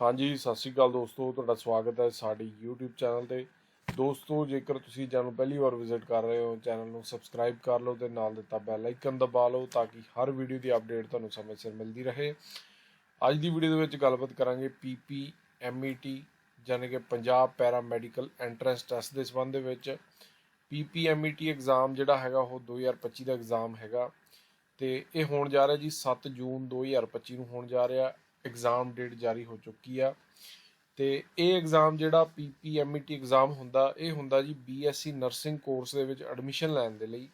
ਹਾਂਜੀ, ਸਤਿ ਸ਼੍ਰੀ ਅਕਾਲ ਦੋਸਤੋ, ਤੁਹਾਡਾ ਸਵਾਗਤ ਹੈ ਸਾਡੀ YouTube ਚੈਨਲ ਤੇ। ਦੋਸਤੋ, ਜੇਕਰ ਤੁਸੀਂ ਚੈਨਲ ਪਹਿਲੀ ਵਾਰ ਵਿਜ਼ਿਟ ਕਰ ਰਹੇ ਹੋ, ਚੈਨਲ ਨੂੰ ਸਬਸਕ੍ਰਾਈਬ ਕਰ ਲਓ ਤੇ ਨਾਲ ਦਿੱਤਾ ਬੈਲ ਆਈਕਨ ਦਬਾ ਲਓ ਤਾਂ ਕਿ ਹਰ ਵੀਡੀਓ ਦੀ ਅਪਡੇਟ ਤੁਹਾਨੂੰ ਸਮੇਂ ਸਿਰ ਮਿਲਦੀ ਰਹੇ। ਅੱਜ ਦੀ ਵੀਡੀਓ ਦੇ ਵਿੱਚ ਗੱਲਬਾਤ ਕਰਾਂਗੇ PP MET ਯਾਨੀ ਕਿ Punjab para medical entrance test ਦੇ ਸੰਬੰਧ ਦੇ ਵਿੱਚ। PP MET ਐਗਜ਼ਾਮ ਜਿਹੜਾ ਹੈਗਾ, ਉਹ 2025 ਦਾ ਐਗਜ਼ਾਮ ਹੈਗਾ ਤੇ ਇਹ ਹੋਣ ਜਾ ਰਿਹਾ ਜੀ 7 ਜੂਨ 2025 ਨੂੰ ਹੋਣ ਜਾ ਰਿਹਾ। ਐਗਜ਼ਾਮ ਡੇਟ ਜਾਰੀ ਹੋ ਚੁੱਕੀ ਆ। ਤੇ ਇਹ ਐਗਜ਼ਾਮ ਜਿਹੜਾ PPMET ਐਗਜ਼ਾਮ ਹੁੰਦਾ, ਇਹ ਹੁੰਦਾ ਜੀ BSc ਨਰਸਿੰਗ ਕੋਰਸ ਦੇ ਵਿੱਚ ਐਡਮਿਸ਼ਨ ਲੈਣ ਦੇ ਲਈ।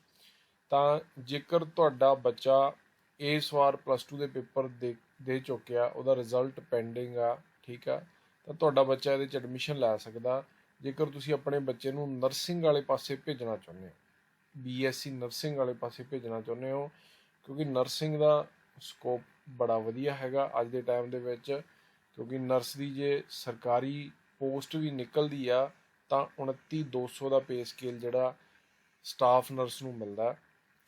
ਤਾਂ ਜੇਕਰ ਤੁਹਾਡਾ ਬੱਚਾ ਇਸ ਵਾਰ ਪਲੱਸ 2 ਦੇ ਪੇਪਰ ਦੇ ਦੇ ਚੁੱਕਿਆ, ਉਹਦਾ ਰਿਜ਼ਲਟ ਪੈਂਡਿੰਗ ਆ, ਠੀਕ ਆ, ਤਾਂ ਤੁਹਾਡਾ ਬੱਚਾ ਇਹਦੇ ਚ ਐਡਮਿਸ਼ਨ ਲੈ ਸਕਦਾ। ਜੇਕਰ ਤੁਸੀਂ ਆਪਣੇ ਬੱਚੇ ਨੂੰ ਨਰਸਿੰਗ ਵਾਲੇ ਪਾਸੇ ਭੇਜਣਾ ਚਾਹੁੰਦੇ ਹੋ BSc ਨਰਸਿੰਗ ਵਾਲੇ ਪਾਸੇ ਭੇਜਣਾ ਚਾਹੁੰਦੇ ਹੋ, ਕਿਉਂਕਿ ਨਰਸਿੰਗ ਦਾ ਸਕੋਪ ਬੜਾ ਵਧੀਆ ਹੈਗਾ ਅੱਜ ਦੇ ਟਾਈਮ ਦੇ ਵਿੱਚ, ਕਿਉਂਕਿ ਨਰਸ ਦੀ ਜੇ ਸਰਕਾਰੀ ਪੋਸਟ ਵੀ ਨਿਕਲਦੀ ਆ, ਤਾਂ 29200 ਦਾ ਪੇ ਸਕੇਲ ਜਿਹੜਾ ਸਟਾਫ ਨਰਸ ਨੂੰ ਮਿਲਦਾ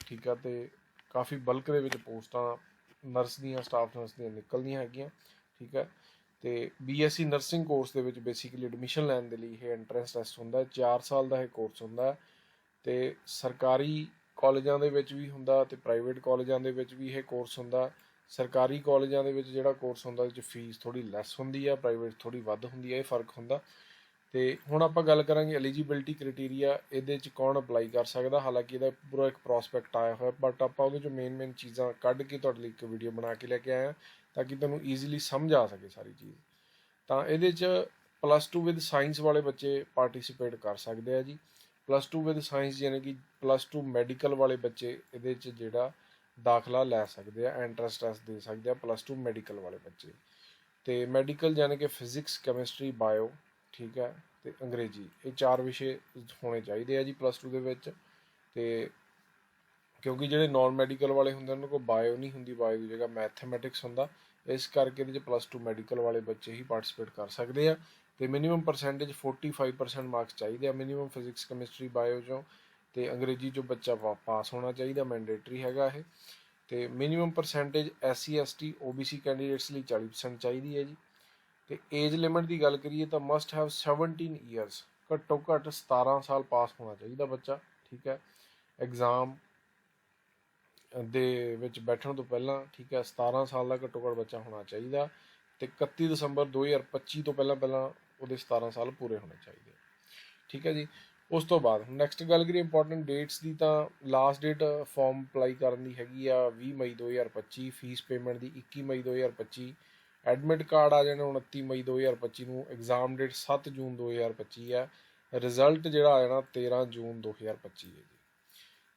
ਠੀਕ ਆ, ਤੇ ਕਾਫੀ ਬਲਕ ਦੇ ਵਿੱਚ ਪੋਸਟਾਂ ਨਰਸ ਦੀਆਂ ਸਟਾਫ ਨਰਸ ਦੀਆਂ ਨਿਕਲਦੀਆਂ ਹੈਗੀਆਂ, ਠੀਕ ਹੈ ਤੇ BSc ਨਰਸਿੰਗ ਕੋਰਸ ਦੇ ਵਿੱਚ ਬੇਸਿਕਲੀ ਐਡਮਿਸ਼ਨ ਲੈਣ ਦੇ ਲਈ ਇਹ ਐਂਟਰੈਂਸ ਟੈਸਟ ਹੁੰਦਾ ਹੈ 4 ਸਾਲ ਦਾ ਇਹ ਕੋਰਸ ਹੁੰਦਾ ਹੈ, ਤੇ ਸਰਕਾਰੀ ਕਾਲਜਾਂ ਦੇ ਵਿੱਚ ਵੀ ਹੁੰਦਾ ਤੇ ਪ੍ਰਾਈਵੇਟ ਕਾਲਜਾਂ ਦੇ ਵਿੱਚ ਵੀ ਇਹ ਕੋਰਸ ਹੁੰਦਾ। ਸਰਕਾਰੀ ਕਾਲਜਾਂ ਦੇ ਵਿੱਚ ਜਿਹੜਾ ਕੋਰਸ ਹੁੰਦਾ, ਉਹਦੇ ਚ ਫੀਸ ਥੋੜੀ ਲੈਸ ਹੁੰਦੀ ਆ ਪ੍ਰਾਈਵੇਟ ਥੋੜੀ ਵੱਧ ਹੁੰਦੀ ਆ, ਇਹ ਫ਼ਰਕ ਹੁੰਦਾ। ਤੇ ਹੁਣ ਆਪਾਂ ਗੱਲ ਕਰਾਂਗੇ ਐਲੀਜੀਬਿਲਟੀ ਕ੍ਰਾਈਟੇਰੀਆ ਇਹਦੇ ਚ ਕੌਣ ਅਪਲਾਈ ਕਰ ਸਕਦਾ? ਹਾਲਾਂਕਿ ਇਹਦਾ ਪੂਰਾ ਇੱਕ ਪ੍ਰੋਸਪੈਕਟ ਆਇਆ ਹੋਇਆ ਬਟ ਆਪਾਂ ਉਹਦੇ ਚ ਮੇਨ ਮੇਨ ਚੀਜ਼ਾਂ ਕੱਢ ਕੇ ਤੁਹਾਡੇ ਲਈ ਇੱਕ ਵੀਡੀਓ ਬਣਾ ਕੇ ਲੈ ਕੇ ਆਇਆ ਤਾਂ ਕਿ ਤੁਹਾਨੂੰ ਈਜ਼ੀਲੀ ਸਮਝ ਆ ਸਕੇ ਸਾਰੀ ਚੀਜ਼। ਤਾਂ ਇਹਦੇ ਚ ਪਲੱਸ 2 ਵਿਦ ਸਾਇੰਸ ਵਾਲੇ ਬੱਚੇ ਪਾਰਟਿਸਿਪੇਟ ਕਰ ਸਕਦੇ ਆ ਜੀ। ਪਲੱਸ 2 ਵਿਦ ਸਾਇੰਸ ਯਾਨੀ ਕਿ ਪਲੱਸ 2 ਮੈਡੀਕਲ ਵਾਲੇ ਬੱਚੇ ਇਹਦੇ ਚ ਜਿਹੜਾ ਦਾਖਲਾ ਲੈ ਸਕਦੇ ਆ ਐਂਟਰੈਂਸ ਟੈਸਟ ਦੇ ਸਕਦੇ ਆ ਪਲੱਸ 2 ਮੈਡੀਕਲ ਵਾਲੇ ਬੱਚੇ। ਤੇ ਮੈਡੀਕਲ ਯਾਨੀ ਕਿ ਫਿਜ਼ਿਕਸ ਕੈਮਿਸਟਰੀ ਬਾਇਓ ਠੀਕ ਹੈ, ਤੇ ਅੰਗਰੇਜ਼ੀ, ਇਹ ਚਾਰ ਵਿਸ਼ੇ ਹੋਣੇ ਚਾਹੀਦੇ ਆ ਜੀ ਪਲੱਸ 2 ਦੇ ਵਿੱਚ। ਤੇ ਕਿਉਂਕਿ ਜਿਹੜੇ ਨਾਨ ਮੈਡੀਕਲ ਵਾਲੇ ਹੁੰਦੇ ਉਹਨਾਂ ਕੋਲ ਬਾਇਓ ਨਹੀਂ ਹੁੰਦੀ ਬਾਇਓ ਦੀ ਜਗ੍ਹਾ ਮੈਥਮੈਟਿਕਸ ਹੁੰਦਾ। ਇਸ ਕਰਕੇ ਇਹਦੇ ਚ ਪਲੱਸ 2 ਮੈਡੀਕਲ ਵਾਲੇ ਬੱਚੇ ਹੀ ਪਾਰਟਿਸਿਪੇਟ ਕਰ ਸਕਦੇ ਆ। ਤੇ ਮਿਨੀਮਮ ਪਰਸੈਂਟੇਜ 45% ਮਾਰਕਸ ਚਾਹੀਦੇ ਆ। ਮਿਨੀਮਮ ਫਿਜ਼ਿਕਸ ਕੈਮਿਸਟਰੀ ਬਾਇਓ ਚੋਂ ਤੇ ਅੰਗਰੇਜ਼ੀ ਚੋਂ ਬੱਚਾ ਪਾਸ ਹੋਣਾ ਚਾਹੀਦਾ ਮੈਂਡੇਟਰੀ ਹੈਗਾ ਇਹ। ਤੇ minimum percentage SC ST OBC candidates ਲਈ 40% ਚਾਹੀਦੀ ਹੈ ਜੀ। ਤੇ ਏਜ ਲਿਮਿਟ ਦੀ ਗੱਲ ਕਰੀਏ ਤਾਂ ਮਸਟ ਹੈਵ 17 ਇਅਰਸ ਘੱਟੋ ਘੱਟ 17 ਸਾਲ ਪਾਸ ਹੋਣਾ ਚਾਹੀਦਾ ਬੱਚਾ, ਠੀਕ ਹੈ। ਐਗਜ਼ਾਮ ਦੇ ਵਿੱਚ ਬੈਠਣ ਤੋਂ ਪਹਿਲਾਂ, ਠੀਕ ਹੈ 17 ਸਾਲ ਦਾ ਘੱਟੋ ਘੱਟ ਬੱਚਾ ਹੋਣਾ ਚਾਹੀਦਾ। ਤੇ 31 ਦਸੰਬਰ 2025 ਤੋਂ ਪਹਿਲਾਂ ਪਹਿਲਾਂ ਉਹਦੇ 17 ਸਾਲ ਪੂਰੇ ਹੋਣੇ ਚਾਹੀਦੇ ਠੀਕ ਹੈ ਜੀ? ਉਸ ਤੋਂ ਬਾਅਦ ਨੈਕਸਟ ਗੱਲ ਕਰੀਏ ਇੰਪੋਰਟੈਂਟ ਡੇਟਸ ਦੀ ਤਾਂ ਲਾਸਟ ਡੇਟ ਫਾਰਮ ਅਪਲਾਈ ਕਰਨ ਦੀ ਹੈਗੀ ਆ 20 ਮਈ 2025 ਫੀਸ ਪੇਮੈਂਟ ਦੀ 21 ਮਈ 2025 ਐਡਮਿਟ ਕਾਰਡ ਆ ਜਾਣਾ 29 ਮਈ 2025 ਨੂੰ ਐਗਜ਼ਾਮ ਡੇਟ 7 ਜੂਨ 2025 ਆ ਰਿਜ਼ਲਟ ਜਿਹੜਾ ਆ ਜਾਣਾ 13 ਜੂਨ 2025 ਹੈ ਜੀ।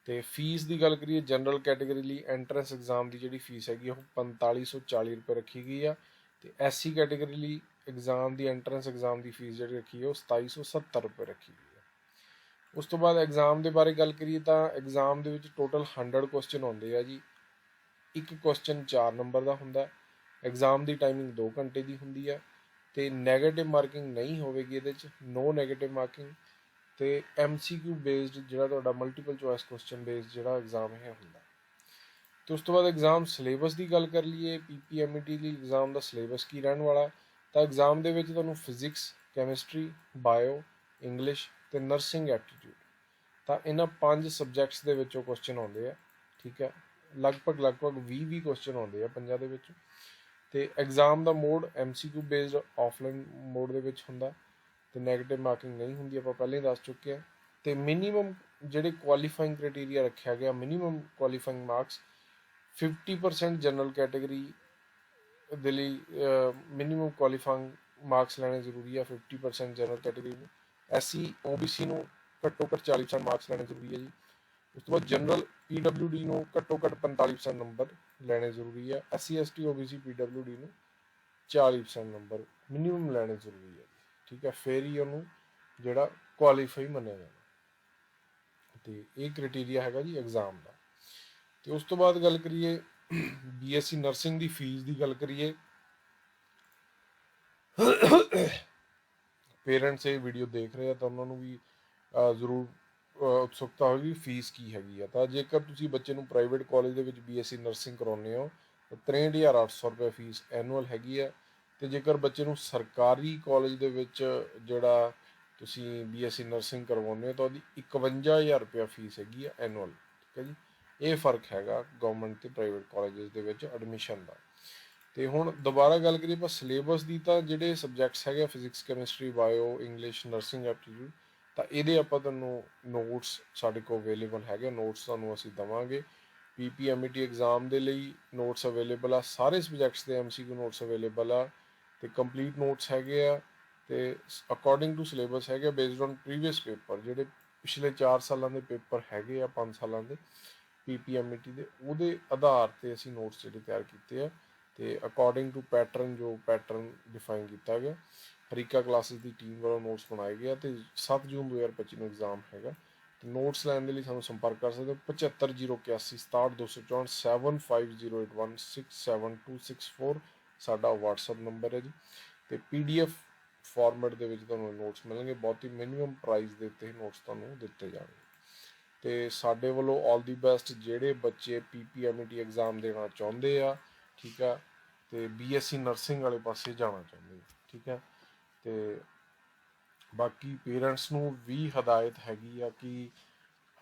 ਤੇ ਫੀਸ ਦੀ ਗੱਲ ਕਰੀਏ ਜਨਰਲ ਕੈਟਾਗਰੀ ਲਈ ਐਂਟਰੈਂਸ ਐਗਜ਼ਾਮ ਦੀ ਜਿਹੜੀ ਫੀਸ ਹੈਗੀ ਉਹ 4540 ਰੁਪਏ ਰੱਖੀ ਗਈ ਆ। ਤੇ ਐਸਸੀ ਕੈਟਾਗਰੀ ਲਈ ਐਗਜ਼ਾਮ ਦੀ ਐਂਟਰੈਂਸ ਐਗਜ਼ਾਮ ਦੀ ਫੀਸ ਜਿਹੜੀ ਰੱਖੀ ਹੈ ਉਹ 2770 ਰੁਪਏ ਰੱਖੀ ਗਈ ਹੈ। ਉਸ ਤੋਂ ਬਾਅਦ ਐਗਜ਼ਾਮ ਦੇ ਬਾਰੇ ਗੱਲ ਕਰੀਏ ਤਾਂ ਐਗਜ਼ਾਮ ਦੇ ਵਿੱਚ ਟੋਟਲ 100 ਕੁਐਸਚਨ ਆਉਂਦੇ ਆ ਜੀ। ਇੱਕ ਕੁਐਸਚਨ 4 ਨੰਬਰ ਦਾ ਹੁੰਦਾ ਐਗਜ਼ਾਮ ਦੀ ਟਾਈਮਿੰਗ 2 ਘੰਟੇ ਦੀ ਹੁੰਦੀ ਆ ਤੇ 네ਗੇਟਿਵ ਮਾਰਕਿੰਗ ਨਹੀਂ ਹੋਵੇਗੀ ਇਹਦੇ ਚ ਨੋ 네ਗੇਟਿਵ ਮਾਰਕਿੰਗ ਤੇ MCQ ਬੇਸਡ ਜਿਹੜਾ ਤੁਹਾਡਾ ਮਲਟੀਪਲ ਚੁਆਇਸ ਕੁਐਸਚਨ ਬੇਸਡ ਜਿਹੜਾ ਐਗਜ਼ਾਮ ਹੈ ਹੁੰਦਾ। ਤੇ ਉਸ ਤੋਂ ਬਾਅਦ ਐਗਜ਼ਾਮ ਸਿਲੇਬਸ ਦੀ ਗੱਲ ਕਰ ਲਈਏ PPMET ਲਈ ਐਗਜ਼ਾਮ ਦਾ ਸਿਲੇਬਸ ਕੀ ਰਹਿਣ ਵਾਲਾ ਤਾਂ ਐਗਜ਼ਾਮ ਦੇ ਵਿੱਚ ਤੁਹਾਨੂੰ ਫਿਜ਼ਿਕਸ ਕੈਮਿਸਟਰੀ ਬਾਇਓ ਇੰਗਲਿਸ਼ ਤੇ ਨਰਸਿੰਗ ਐਪਟੀਟਿਊਡ ਤਾਂ ਇਹਨਾਂ ਪੰਜ ਸਬਜੈਕਟਸ ਦੇ ਵਿੱਚੋਂ ਕੁਐਸਚਨ ਆਉਂਦੇ ਆ, ਠੀਕ ਹੈ? ਲਗਭਗ ਲਗਭਗ 20 20 ਕੁਐਸਚਨ ਆਉਂਦੇ ਆ ਪੰਜਾਂ ਦੇ ਵਿੱਚ। ਤੇ ਐਗਜ਼ਾਮ ਦਾ mode MCQ based offline mode ਦੇ ਵਿੱਚ ਹੁੰਦਾ। ਤੇ 네ਗੇਟਿਵ ਮਾਰਕਿੰਗ ਨਹੀਂ ਹੁੰਦੀ, ਆਪਾਂ ਪਹਿਲਾਂ ਹੀ ਦੱਸ ਚੁੱਕੇ ਆ। ਤੇ ਮਿਨੀਮਮ ਜਿਹੜੇ ਕੁਆਲੀਫਾਈਂਗ ਕ੍ਰਾਈਟੇਰੀਆ ਰੱਖਿਆ ਗਿਆ minimum qualifying marks 50% general category ਦੇ ਲਈ ਮਿਨੀਮਮ ਕੁਆਲੀਫਾਈਂਗ ਮਾਰਕਸ ਲੈਣੇ ਜ਼ਰੂਰੀ ਆ 50% ਜਨਰਲ ਕੈਟਾਗਰੀ ਨੂੰ। ਐਸਸੀ ਓਬੀਸੀ ਨੂੰ ਘੱਟੋ ਘੱਟ 40% ਮਾਰਕਸ ਲੈਣੇ ਜ਼ਰੂਰੀ ਹੈ ਜੀ। ਉਸ ਤੋਂ ਬਾਅਦ ਜਨਰਲ ਪੀਡਬਲਯੂਡੀ ਨੂੰ ਘੱਟੋ ਘੱਟ 45% ਨੰਬਰ ਲੈਣੇ ਜ਼ਰੂਰੀ ਹੈ ਐਸਸੀ ਐਸਟੀ ਓਬੀਸੀ ਪੀਡਬਲਯੂਡੀ ਨੂੰ 40% ਨੰਬਰ ਮਿਨੀਮਮ ਲੈਣੇ ਜ਼ਰੂਰੀ ਹੈ ਠੀਕ ਹੈ ਫੇਰ ਹੀ ਉਹਨੂੰ ਜਿਹੜਾ ਕੁਆਲੀਫਾਈ ਮੰਨਿਆ ਜਾਣਾ ਤੇ ਇਹ ਕ੍ਰਾਈਟੇਰੀਆ ਹੈਗਾ ਜੀ ਐਗਜ਼ਾਮ ਦਾ। ਤੇ ਉਸ ਤੋਂ ਬਾਅਦ ਗੱਲ ਕਰੀਏ ਬੀਐਸਸੀ ਨਰਸਿੰਗ ਦੀ ਫੀਸ ਦੀ ਗੱਲ ਕਰੀਏ। ਪੇਰੈਂਟਸ ਇਹ ਵੀਡੀਓ ਦੇਖ ਰਹੇ ਆ ਤਾਂ ਉਹਨਾਂ ਨੂੰ ਵੀ ਅਹ, ਜ਼ਰੂਰ ਅਹ, ਉਤਸੁਕਤਾ ਹੋਵੇਗੀ ਫੀਸ ਕੀ ਹੈਗੀ ਆ। ਤਾਂ ਜੇਕਰ ਤੁਸੀਂ ਬੱਚੇ ਨੂੰ ਪ੍ਰਾਈਵੇਟ ਕਾਲਜ ਦੇ ਵਿੱਚ ਬੀਐਸਸੀ ਨਰਸਿੰਗ ਕਰਾਉਂਦੇ ਹੋ ਤਾਂ 63800 ਰੁਪਏ ਫੀਸ ਐਨੂਅਲ ਹੈਗੀ ਆ। ਤੇ ਜੇਕਰ ਬੱਚੇ ਨੂੰ ਸਰਕਾਰੀ ਕਾਲਜ ਦੇ ਵਿੱਚ ਜਿਹੜਾ ਤੁਸੀਂ ਬੀਐਸਸੀ ਨਰਸਿੰਗ ਕਰਵਾਉਂਦੇ ਹੋ ਤਾਂ ਉਹਦੀ 51000 ਰੁਪਇਆ ਫੀਸ ਹੈਗੀ ਆ ਐਨੂਅਲ ਠੀਕ ਹੈ ਜੀ। ਇਹ ਫ਼ਰਕ ਹੈਗਾ ਗਵਰਨਮੈਂਟ ਤੇ ਪ੍ਰਾਈਵੇਟ ਕਾਲਜਸ ਦੇ ਵਿੱਚ ਐਡਮਿਸ਼ਨ ਦਾ। ਤੇ ਹੁਣ ਦੁਬਾਰਾ ਗੱਲ ਕਰੀਏ ਆਪਾਂ ਸਿਲੇਬਸ ਦੀ ਤਾਂ ਜਿਹੜੇ ਸਬਜੈਕਟਸ ਹੈਗੇ physics chemistry bio English nursing aptitude ਤਾਂ ਇਹਦੇ ਆਪਾਂ ਤੁਹਾਨੂੰ ਨੋਟਸ ਸਾਡੇ ਕੋਲ ਅਵੇਲੇਬਲ ਹੈਗੇ ਨੋਟਸ ਤੁਹਾਨੂੰ ਅਸੀਂ ਦਵਾਂਗੇ। ਪੀਪੀਐਮਟੀ ਐਗਜ਼ਾਮ ਦੇ ਲਈ ਨੋਟਸ ਅਵੇਲੇਬਲ ਆ। ਸਾਰੇ ਸਬਜੈਕਟਸ ਦੇ ਐਮਸੀਕਿਊ ਨੋਟਸ ਅਵੇਲੇਬਲ ਆ। ਤੇ ਕੰਪਲੀਟ ਨੋਟਸ ਹੈਗੇ ਆ। ਤੇ ਅਕੋਰਡਿੰਗ ਟੂ ਸਿਲੇਬਸ ਹੈਗੇ ਬੇਸਡ ਔਨ ਪ੍ਰੀਵੀਅਸ ਪੇਪਰ ਜਿਹੜੇ ਪਿਛਲੇ 4 ਸਾਲਾਂ ਦੇ ਪੇਪਰ ਹੈਗੇ ਆ 5 ਸਾਲਾਂ ਦੇ। ਪੀਪੀਐਮਟੀ ਦੇ, ਉਹਦੇ ਆਧਾਰ ਤੇ ਅਸੀਂ ਨੋਟਸ ਜਿਹੜੇ ਤਿਆਰ ਕੀਤੇ ਆ ਤੇ ਅਕੋਰਡਿੰਗ ਟੂ ਪੈਟਰਨ ਜੋ ਪੈਟਰਨ ਡਿਫਾਈਨ ਕੀਤਾ ਗਿਆ ਹਰੀਕਾ ਕਲਾਸਿਸ ਦੀ ਟੀਮ ਵੱਲੋਂ ਨੋਟਸ ਬਣਾਏ ਗਏ ਆ ਤੇ 7 ਜੂਨ 2025 ਨੂੰ ਐਗਜ਼ਾਮ ਹੈਗਾ। ਤੇ ਨੋਟਸ ਲੈਣ ਦੇ ਲਈ ਸਾਨੂੰ ਸੰਪਰਕ ਕਰ ਸਕਦੇ ਹੋ 75081 67264 7508167264 ਸਾਡਾ WhatsApp ਨੰਬਰ ਹੈ ਜੀ। ਤੇ PDF ਫਾਰਮੈਟ ਦੇ ਵਿੱਚ ਤੁਹਾਨੂੰ ਨੋਟਸ ਮਿਲਣਗੇ, ਬਹੁਤ ਹੀ ਮਿਨੀਮਮ ਪ੍ਰਾਈਸ ਦੇ ਉੱਤੇ ਨੋਟਸ ਤੁਹਾਨੂੰ ਦਿੱਤੇ ਜਾਣਗੇ। ਤੇ ਸਾਡੇ ਵੱਲੋਂ ਆਲ ਦੀ ਬੈਸਟ ਜਿਹੜੇ ਬੱਚੇ ਪੀਪੀਐਮਟੀ ਐਗਜ਼ਾਮ ਦੇਣਾ ਚਾਹੁੰਦੇ ਆ, ਠੀਕ ਆ, ਤੇ ਬੀਐਸਸੀ ਨਰਸਿੰਗ ਵਾਲੇ ਪਾਸੇ ਜਾਣਾ ਚਾਹੁੰਦੇ ਆ, ਠੀਕ ਆ, ਤੇ ਬਾਕੀ ਪੇਰੈਂਟਸ ਨੂੰ ਵੀ ਹਦਾਇਤ ਹੈਗੀ ਆ ਕਿ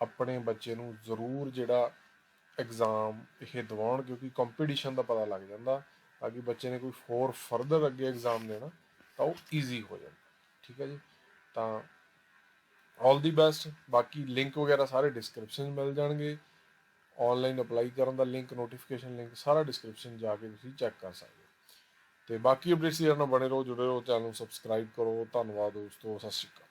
ਆਪਣੇ ਬੱਚੇ ਨੂੰ ਜ਼ਰੂਰ ਜਿਹੜਾ ਐਗਜ਼ਾਮ ਇਹ ਦਿਵਾਉਣ, ਕਿਉਂਕਿ ਕੰਪੀਟੀਸ਼ਨ ਦਾ ਪਤਾ ਲੱਗ ਜਾਂਦਾ, ਤਾਂ ਕਿ ਬੱਚੇ ਨੇ ਕੋਈ ਹੋਰ ਫਰਦਰ ਅੱਗੇ ਐਗਜ਼ਾਮ ਦੇਣਾ, ਤਾਂ ਉਹ ਈਜ਼ੀ ਹੋ ਜਾਂਦਾ, ਠੀਕ ਹੈ ਜੀ, ਤਾਂ ਆਲ ਦੀ ਬੈਸਟ ਬਾਕੀ ਲਿੰਕ ਵਗੈਰਾ ਸਾਰੇ ਡਿਸਕ੍ਰਿਪਸ਼ਨ ਮਿਲ ਜਾਣਗੇ। ਆਨਲਾਈਨ ਅਪਲਾਈ ਕਰਨ ਦਾ ਲਿੰਕ ਨੋਟੀਫਿਕੇਸ਼ਨ ਲਿੰਕ ਸਾਰਾ ਡਿਸਕ੍ਰਿਪਸ਼ਨ ਜਾ ਕੇ ਤੁਸੀਂ ਚੈੱਕ ਕਰ ਸਕਦੇ ਹੋ। ਤੇ ਬਾਕੀ ਅਪਡੇਟਸ ਨਾਲ ਬਣੇ ਰਹੋ, ਜੁੜੇ ਰਹੋ ਚੈਨਲ ਨੂੰ ਸਬਸਕ੍ਰਾਈਬ ਕਰੋ। ਧੰਨਵਾਦ ਦੋਸਤੋ, ਸਤਿ ਸ਼੍ਰੀ ਅਕਾਲ।